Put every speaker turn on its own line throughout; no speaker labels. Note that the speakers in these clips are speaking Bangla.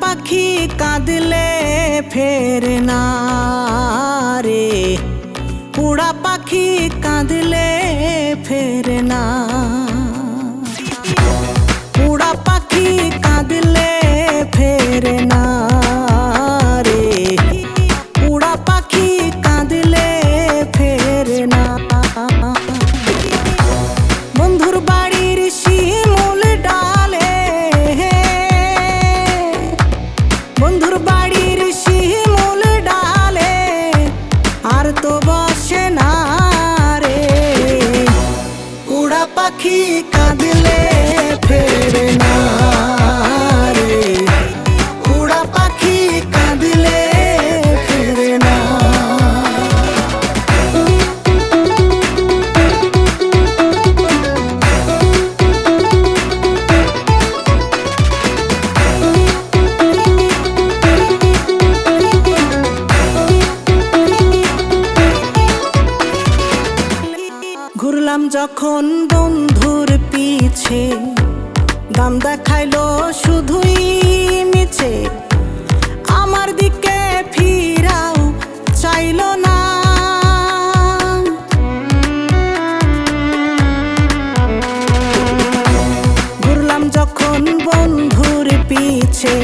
পাখি কাঁদলে ফের না রে। উড়া পাখি কাঁদলে ফের না। উড়া পাখি কাঁদলে ফের না রে। উড়া পাখি কাঁদলে ফের না। বন্ধুর বাড়ির শিমুল পাখি কাঁদলে ফেরে না। যখন বন্ধুর পিছে দাম দেখাইলো শুধুই মিছে, আমার দিকে ফিরাও চাইলো না। ঘুরলাম যখন বন্ধুর পিছে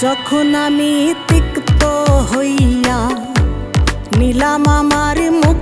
যখন আমি তিক্ত হইয়া নিলাম আমার মুখ